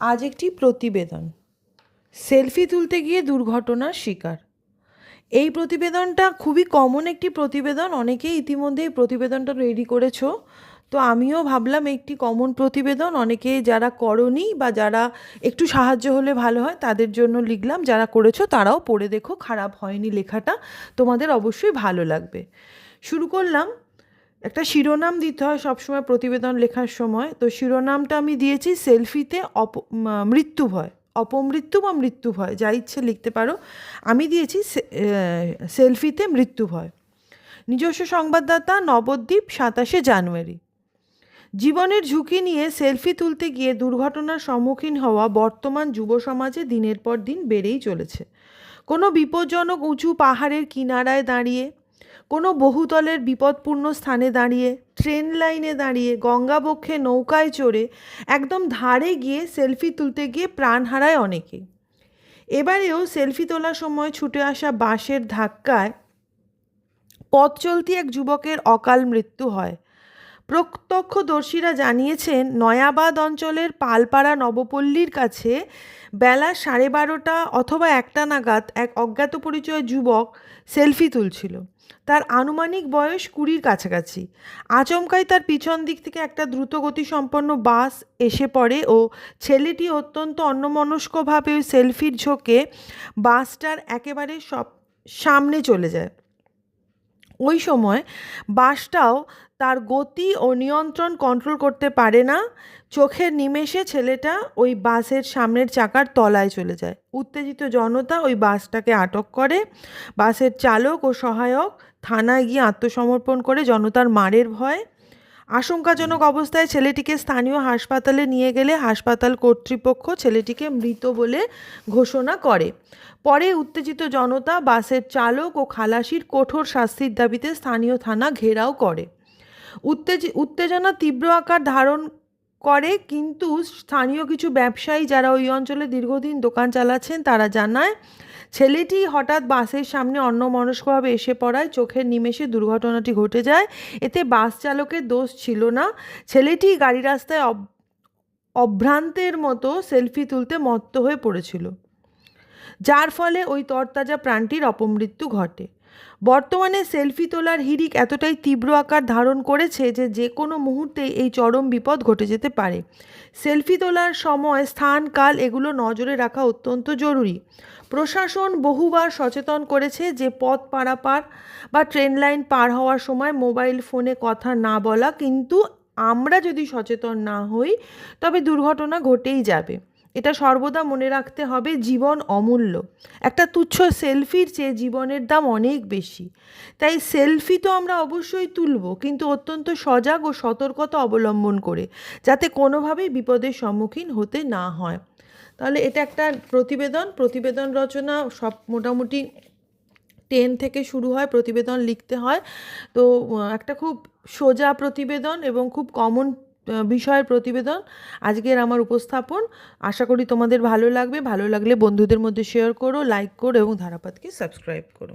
আজ একটি প্রতিবেদন। সেলফি তুলতে গিয়ে দুর্ঘটনার শিকার। এই প্রতিবেদনটা খুবই কমন একটি প্রতিবেদন, অনেকেই ইতিমধ্যে এই প্রতিবেদনটা রেডি করেছ। তো আমিও ভাবলাম একটি কমন প্রতিবেদন, অনেকে যারা করনি বা যারা একটু সাহায্য হলে ভালো হয়, তাদের জন্য লিখলাম, যারা করেছ তারাও পড়ে দেখো, খারাপ হয়নি লেখাটা, তোমাদের অবশ্যই ভালো লাগবে। শুরু করলাম একটা শিরোনাম দিতে হয় সবসময় প্রতিবেদন লেখার সময়। তো শিরোনামটা আমি দিয়েছি সেলফিতে অপ মৃত্যু ভয়। অপমৃত্যু বা মৃত্যু ভয়, যা ইচ্ছে লিখতে পারো। আমি দিয়েছি সেলফিতে মৃত্যু ভয়। নিজস্ব সংবাদদাতা নবদ্বীপ, সাতাশে জানুয়ারি। জীবনের ঝুঁকি নিয়ে সেলফি তুলতে গিয়ে দুর্ঘটনার সম্মুখীন হওয়া বর্তমান যুব সমাজে দিনের পর দিন বেড়েই চলেছে। কোনো বিপজ্জনক উঁচু পাহাড়ের কিনারায় দাঁড়িয়ে কোনো বহুতলের বিপদপূর্ণ স্থানে দাঁড়িয়ে, ট্রেন লাইনে দাঁড়িয়ে, গঙ্গাবক্ষে নৌকায় চড়ে একদম ধারে গিয়ে সেলফি তুলতে গিয়ে প্রাণ হারায় অনেকে। এবারেও সেলফি তোলার সময় ছুটে আসা বাসের ধাক্কায় পথ চলতি এক যুবকের অকাল মৃত্যু হয়। প্রত্যক্ষদর্শীরা জানিয়েছেন, নয়াবাদ অঞ্চলের পালপাড়া নবপল্লীর কাছে বেলা সাড়ে বারোটা অথবা একটা নাগাদ এক অজ্ঞাত পরিচয় যুবক সেলফি তুলছিল। তার আনুমানিক বয়স কুড়ির কাছাকাছি। আচমকাই তার পিছন দিক থেকে একটা দ্রুতগতি সম্পন্ন বাস এসে পড়ে ও ছেলেটি অত্যন্ত অন্যমনস্কভাবে সেলফির ঝোঁকে বাসটার একেবারে সব সামনে চলে যায়। ওই সময় বাসটাও তার গতি ও নিয়ন্ত্রণ কন্ট্রোল করতে পারে না। চোখের নিমেষে ছেলেটা ওই বাসের সামনের চাকার তলায় চলে যায়। উত্তেজিত জনতা ওই বাসটাকে আটক করে। বাসের চালক ও সহায়ক থানায় গিয়ে আত্মসমর্পণ করে জনতার মারের ভয়। আশঙ্কাজনক অবস্থায় ছেলেটিকে স্থানীয় হাসপাতালে নিয়ে গেলে হাসপাতাল কর্তৃপক্ষ ছেলেটিকে মৃত বলে ঘোষণা করে। পরে উত্তেজিত জনতা বাসের চালক ও খালাসির কঠোর শাস্তির দাবিতে স্থানীয় থানা ঘেরাও করে। উত্তেজি, উত্তেজনা তীব্র আকার ধারণ করে, কিন্তু স্থানীয় কিছু ব্যবসায়ী যারা ওই অঞ্চলে দীর্ঘদিন দোকান চালাচ্ছেন, তারা জানায়, ছেলেটি হঠাৎ বাসের সামনে অন্যমনস্কভাবে এসে পড়ায় চোখের নিমেষে দুর্ঘটনাটি ঘটে যায়। এতে বাস চালকের দোষ ছিল না। ছেলেটি গাড়ি রাস্তায় অভ্রান্তের মতো সেলফি তুলতে মত্ত হয়ে পড়েছিল। যার ফলে ওই তরতাজা প্রাণটির অপমৃত্যু ঘটে। বর্তমানে সেলফি তোলার হিড়িক এতটাই তীব্র আকার ধারণ করেছে যে যে কোনো মুহূর্তে এই চরম বিপদ ঘটে যেতে পারে। সেলফি তোলার সময়, স্থান, কাল এগুলো নজরে রাখা অত্যন্ত জরুরি। প্রশাসন বহুবার সচেতন করেছে যে পথ পারাপার বা ট্রেন লাইন পার হওয়ার সময় মোবাইল ফোনে কথা না বলা কিন্তু আমরা যদি সচেতন না হই, তবে দুর্ঘটনা ঘটেই যাবে। এটা সর্বদা মনে রাখতে হবে, জীবন অমূল্য। একটা তুচ্ছ সেলফির চেয়ে জীবনের দাম অনেক বেশি। তাই সেলফি তো আমরা অবশ্যই তুলব, কিন্তু অত্যন্ত সজাগ ও সতর্কতা অবলম্বন করে, যাতে কোনোভাবেই বিপদের সম্মুখীন হতে না হয়। তাহলে এটা একটা প্রতিবেদন প্রতিবেদন রচনা সব মোটামুটি টেন থেকে শুরু হয়, প্রতিবেদন লিখতে হয়। তো, একটা খুব সোজা প্রতিবেদন এবং খুব কমন বিষয়ের প্রতিবেদন, আজকের আমার উপস্থাপন। আশা করি তোমাদের ভালো লাগবে। ভালো লাগলে বন্ধুদের মধ্যে শেয়ার করো লাইক করো এবং ধারাপাতকে সাবস্ক্রাইব করো।